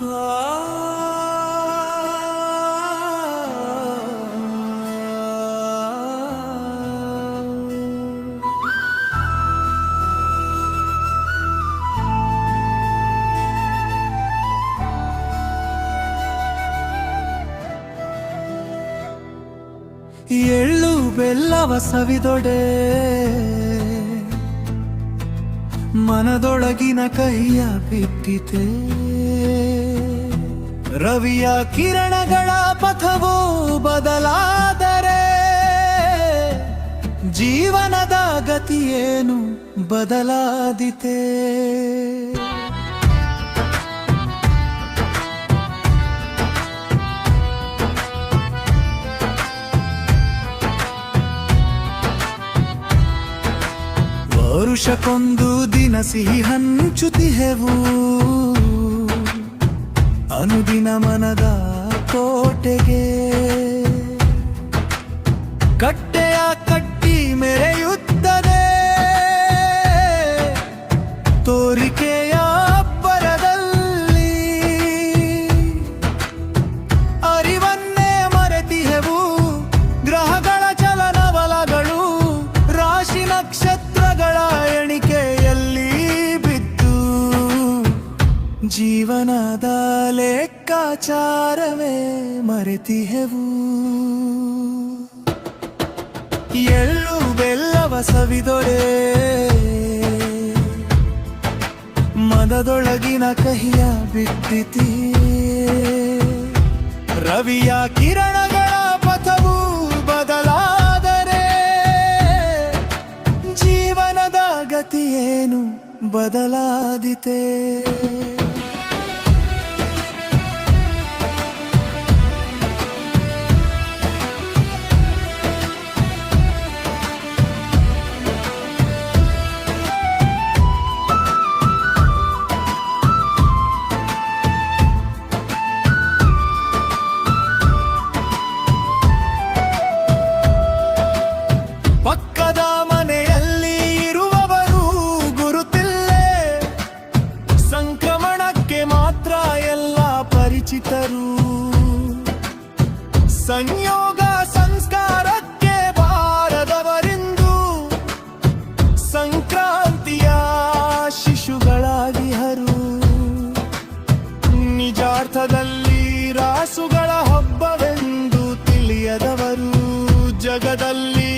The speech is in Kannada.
ಎಳ್ಳು ಬೆಲ್ಲವ ಸವಿದೊಡೆ. ಮನದೊಳಗಿನ ಕೈಯ ಬಿಟ್ಟಿತೆ ರವಿಯ ಕಿರಣಗಳ ಪಥವು ಬದಲಾದರೆ ಜೀವನದ ಗತಿಯೇನು ಬದಲಾದಿತೆ? ವರುಷಕ್ಕೊಂದು ದಿನ ಸಿಹಿ ಹಂಚುತಿಹೆವು. ಅನುದಿನ ಮನದ ಕೋಟೆಗೆ ಕಟ್ಟಿ ಜೀವನದ ಲೆಕ್ಕಾಚಾರವೇ ಮರೆತಿಹೆವು. ಎಳ್ಳು ಬೆಲ್ಲವ ಸವಿದೊರೆ ಮದದೊಳಗಿನ ಕಹಿಯ ಬಿಟ್ಟಿತಿ. ರವಿಯ ಕಿರಣಗಳ ಪಥವು ಬದಲಾದರೆ ಜೀವನದ ಗತಿಯೇನು ಬದಲಾದಿತೆ. ಪರಿಚಿತರು ಸಂಯೋಗ ಸಂಸ್ಕಾರಕ್ಕೆ ಬಾರದವರೆಂದು ಸಂಕ್ರಾಂತಿಯ ಶಿಶುಗಳಾಗಿ ಹರು ನಿಜಾರ್ಥದಲ್ಲಿ ರಾಸುಗಳ ಹಬ್ಬವೆಂದು ತಿಳಿಯದವರು. ಜಗದಲ್ಲಿ